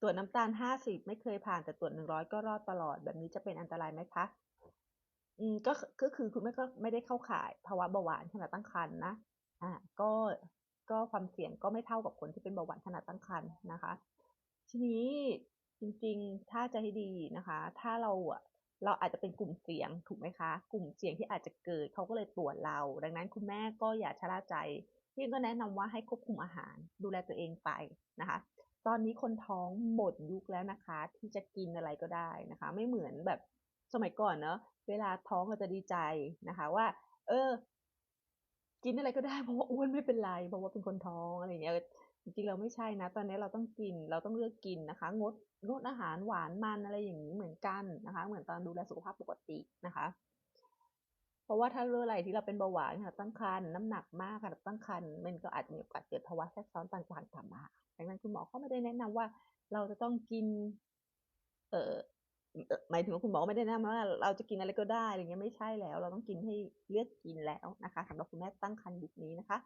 ตรวจน้ำตาล 50 ไม่เคยผ่านแต่ตรวจ 100 ก็รอดตลอด แบบนี้จะเป็นอันตรายไหมคะ?อืมก็ก็คือคุณแม่ก็ไม่ได้เข้าข่ายภาวะเบาหวานขณะตั้งครรภ์นะอ่าก็ก็ความเสี่ยงก็ไม่เท่ากับคนที่เป็นเบาหวานขณะตั้งครรภ์นะคะ ทีนี้จริงๆ ถ้าจะให้ดีนะคะ ถ้าเราอะเราอาจจะเป็นกลุ่มเสี่ยงถูกไหมคะ?กลุ่มเสี่ยงที่อาจจะเกิดเขาก็เลยตรวจเรา ดังนั้นคุณแม่ก็อย่าชะล่าใจพี่ก็แนะนำว่าให้ควบคุมอาหารดูแลตัวเองไปนะคะ อนนี้คนท้องหมดยุคแล้วนะคะ ที่จะกินอะไรก็ได้นะคะ ไม่เหมือนแบบสมัยก่อนเนาะเวลาท้องเราจะดีใจนะคะ ว่า เออ กินอะไรก็ได้เพราะว่าอ้วนไม่เป็นไรเพราะว่าเป็นคนท้องอะไรเงี้ยจริงๆแล้วไม่ใช่นะ ตอนนี้เราต้องกินเราต้องเลือกกินนะคะ งดงดอาหารหวานมันอะไรอย่างงี้เหมือนกันนะคะ เหมือนตอนดูแลสุขภาพปกตินะคะ ราะว่าถ้าเรื่อไหร่ที่เราเป็นเบาหวานค่ะตั้งครรภ์น้ำหนักมากค่ะตั้งครรภ์มันก็อาจจะมีโอกาสเกิดภาวะแทรกซ้อนต่างๆตามมาดังนั้นคุณหมอก็ไม่ได้แนะนำว่าเราจะต้องกิน เอ่อหมายถึงว่าคุณหมอไม่ได้แนะนำว่าเราจะกินอะไรก็ได้อะไรอย่างเงี้ยไม่ใช่แล้ว เราต้องกินให้เลือกกินแล้วนะคะสำหรับคุณแม่ตั้งครรภ์ยุคนี้นะคะ